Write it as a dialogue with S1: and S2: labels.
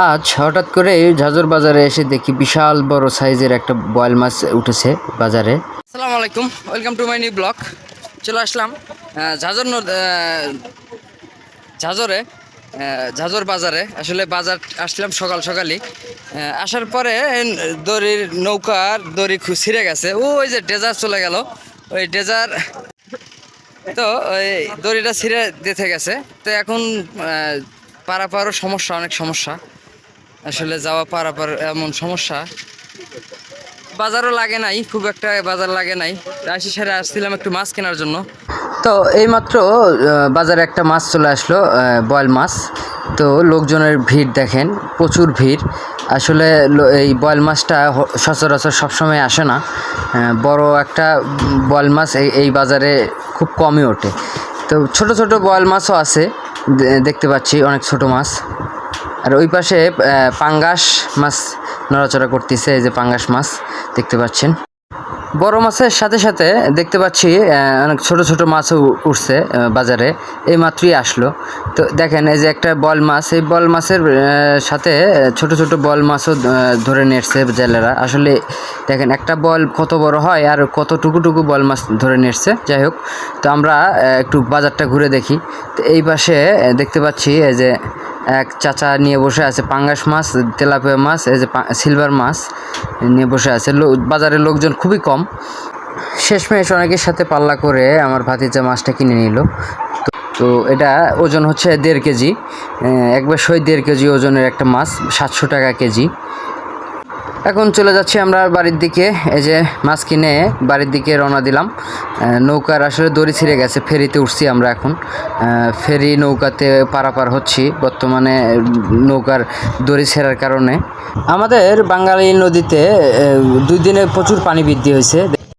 S1: আজ হঠাৎ করে ঝাজর বাজারে এসে দেখি বিশাল বড় সাইজের একটা বয়েল মাছ উঠেছে বাজারে। আসসালামু আলাইকুম, welcome to my new blog. চলে আসলাম ঝাজর ঝাজরে ঝাজর বাজারে। আসলে বাজার আসলাম সকাল সকালই। আসার পরে দড়ির নৌকার দড়ি ছিঁড়ে গেছে। ও, ওই যে ডেজার চলে গেল। ওই ডেজার, তো ওই দড়িটা ছিঁড়ে দিতে গেছে। তো এখন পারাপারও সমস্যা, অনেক সমস্যা। আসলে যাওয়া পারাপার এমন সমস্যা। বাজারও লাগে নাই, খুব একটা বাজার লাগে নাই। রাশি সারে আসছিলাম একটু মাছ কেনার জন্য। তো এইমাত্র বাজারে একটা মাছ চলে আসলো বয়েল মাছ। তো লোকজনের ভিড় দেখেন, প্রচুর ভিড়। আসলে এই বয়েল মাছটা সচরাচর সবসময় আসে না। বড় একটা বয়েল মাছ এই বাজারে খুব কমই ওঠে। তো ছোট ছোট বয়েল মাছও আছে দেখতে পাচ্ছি, অনেক ছোট মাছ। আর ওই পাশে পাঙ্গাস মাছ নড়াচড়া করতেছে, এই যে পাঙ্গাস মাছ দেখতে পাচ্ছেন। বড় মাছের সাথে সাথে দেখতে পাচ্ছি অনেক ছোট ছোট মাছও উঠছে বাজারে। এই মাত্রই আসলো। তো দেখেন, এই যে একটা বল মাছ, এই বল মাছের সাথে ছোট ছোট বল মাছও ধরে নিয়েছে জেলেরা। আসলে দেখেন, একটা বল কত বড় হয় আর কত টুকু টুকু বল মাছ ধরে নিয়েছে যাই হোক, তো আমরা একটু বাজারটা ঘুরে দেখি। তো এই পাশে দেখতে পাচ্ছি, এই যে এক চাচা নিয়ে বসে আছে পাঙ্গাস মাছ, তেলাপিয়া মাছ, এই যে সিলভার মাছ নিয়ে বসে আছে। বাজারে লোকজন খুবই কম। শেষমেশ অনেকের সাথে পাল্লা করে আমার ভাতিজা মাছটা কিনে নিল। তো এটা ওজন হচ্ছে দেড় কেজি। একবার সই দেড় কেজি ওজনের একটা মাছ, সাতশো টাকা কেজি। এখন চলে যাচ্ছি আমরা বাড়ির দিকে। এই যে মাছ কিনে বাড়ির দিকে রওনা দিলাম। নৌকার আসলে দড়ি ছিঁড়ে গেছে, ফেরিতে উঠছি আমরা এখন। ফেরি নৌকাতে পারাপার হচ্ছি। বর্তমানে নৌকার দড়ি ছেঁড়ার কারণে। আমাদের বাঙালি নদীতে দুই দিনে প্রচুর পানি বৃদ্ধি হয়েছে।